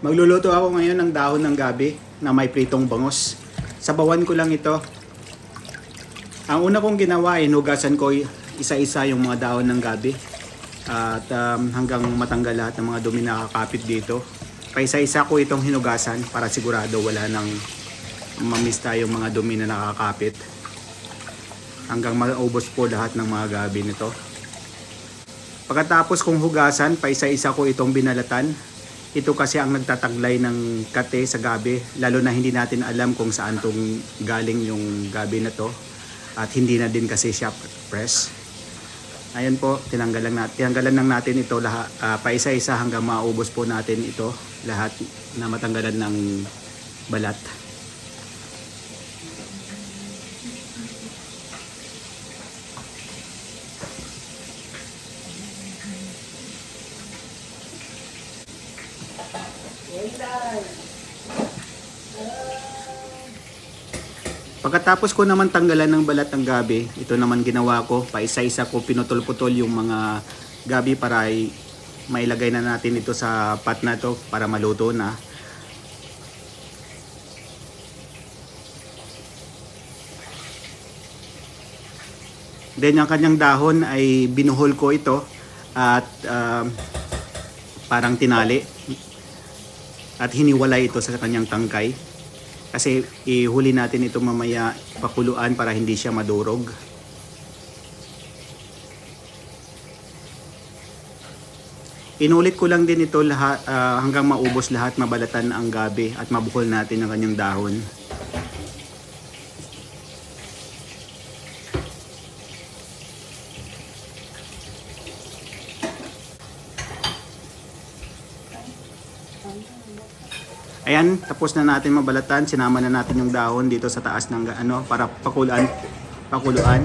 Magluluto ako ngayon ng dahon ng gabi na may pritong bangos. Sabawan ko lang ito. Ang una kong ginawa ay hinugasan ko isa-isa yung mga dahon ng gabi. At um, hanggang matanggal lahat ng mga dumi na kakapit dito. Paisa-isa ko itong hinugasan para sigurado wala nang mamista yung mga dumi na nakakapit. Hanggang maubos po lahat ng mga gabi nito. Pagkatapos kong hugasan, paisa-isa ko itong binalatan. Ito kasi ang nagtataglay ng kate sa gabi, lalo na hindi natin alam kung saan tong galing yung gabi na to. At hindi na din kasi siya press. Ayan po, tinanggalan natin, tinanggalan lang natin ito lahat, ah, paisa-isa hanggang maubos po natin ito lahat na matanggalan ng balat. Pagkatapos ko naman tanggalan ng balat ng gabi, ito naman ginawa ko, paisa-isa ko pinutol-putol yung mga gabi para ay mailagay na natin ito sa pot na to para maluto na. Then yung kanyang dahon ay binuhol ko ito at um, parang tinali at hiniwalay ito sa kanyang tangkay. Kasi ihuli natin ito mamaya pakuluan para hindi siya madurog. Inulit ko lang din ito lahat, ah, hanggang maubos lahat, mabalatan ang gabi at mabuhol natin ang kanyang dahon. Ayan, tapos na natin mabalatan. Sinama na natin yung dahon dito sa taas ng ano para pakuluan. Pakuluan.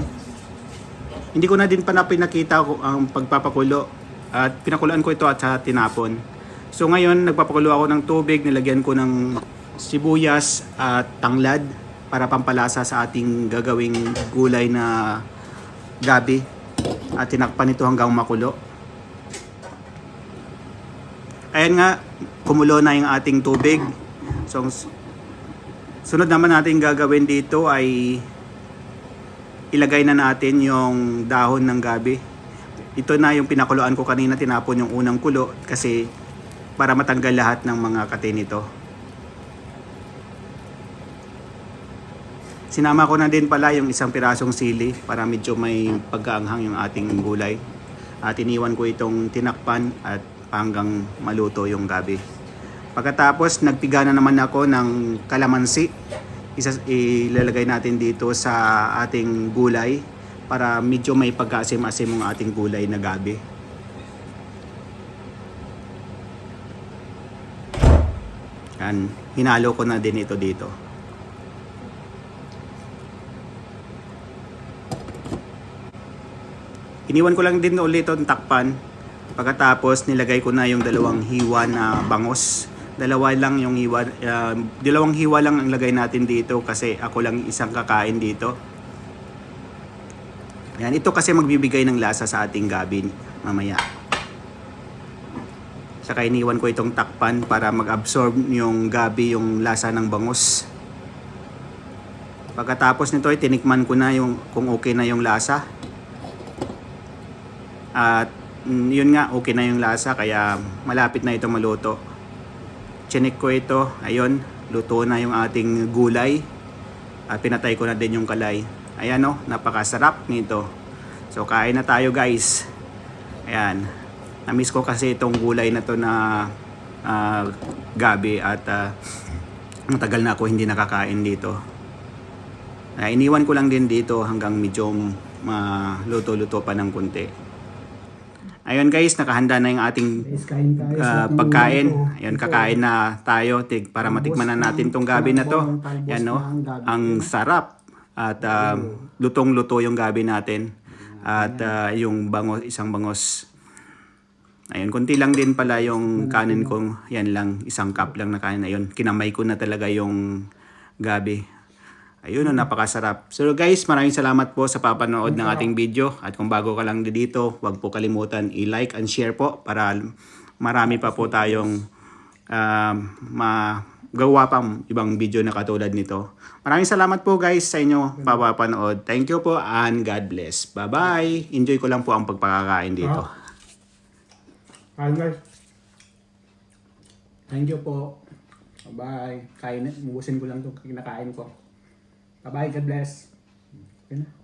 Hindi ko na din pa na pinakita ang pagpapakulo at pinakuluan ko ito at sa tinapon. So ngayon nagpapakulo ako ng tubig, nilagyan ko ng sibuyas at tanglad para pampalasa sa ating gagawing gulay na gabi at tinakpan ito hanggang makulo. Ayan nga, kumulo na yung ating tubig. So, sunod naman natin gagawin dito ay ilagay na natin yung dahon ng gabi. Ito na yung pinakuluan ko kanina, tinapon yung unang kulo kasi para matanggal lahat ng mga kate nito. Sinama ko na din pala yung isang pirasong sili para medyo may pagkaanghang yung ating gulay. At iniwan ko itong tinakpan at hanggang maluto yung gabi. Pagkatapos, nagpiga na naman ako ng kalamansi. Isa, ilalagay natin dito sa ating gulay para medyo may pagkaasim-asim ang ating gulay na gabi. Yan, hinalo ko na din ito dito. Iniwan ko lang din ulit itong takpan. Pagkatapos nilagay ko na yung dalawang hiwa na bangos. Dalawa lang yung hiwa, ah, dalawang hiwa lang ang lagay natin dito kasi ako lang isang kakain dito. Yan, ito kasi magbibigay ng lasa sa ating gabi mamaya. Saka iniwan ko itong takpan para mag-absorb yung gabi yung lasa ng bangus. Pagkatapos nito ay tinikman ko na yung kung okay na yung lasa. At mm, yun nga, okay na yung lasa kaya malapit na ito maluto. Chinik ko ito, ayun, luto na yung ating gulay. At pinatay ko na din yung kalay. Ayan o, napakasarap nito. So kain na tayo guys. Ayan. Namiss ko kasi itong gulay na to na ah, gabi at ah, matagal na ako hindi nakakain dito. Ah, iniwan ko lang din dito hanggang medyo maluto-luto pa ng kunti. Ayun guys, nakahanda na yung ating ating pagkain. Ayun, kakain na tayo tig, para matikman na natin tong gabi na to. Yan no, ang sarap at ah, lutong-luto yung gabi natin. At ah, yung bangos, isang bangos. Ayun, konti lang din pala yung kanin ko. Yan lang, isang cup lang na kanin. Ayun, kinamay ko na talaga yung gabi. Ayun, oh, napakasarap. So guys, maraming salamat po sa papanood ng ating video. At kung bago ka lang dito, huwag po kalimutan i-like and share po para marami pa po tayong um, magawa pang ibang video na katulad nito. Maraming salamat po guys sa inyo papapanood. Thank you po and God bless. Bye-bye. Enjoy ko lang po ang pagpakakain dito. Hi guys. Thank you po. Bye. Kain, ubusin ko lang itong kinakain ko. Bye-bye. God bless. Yun na.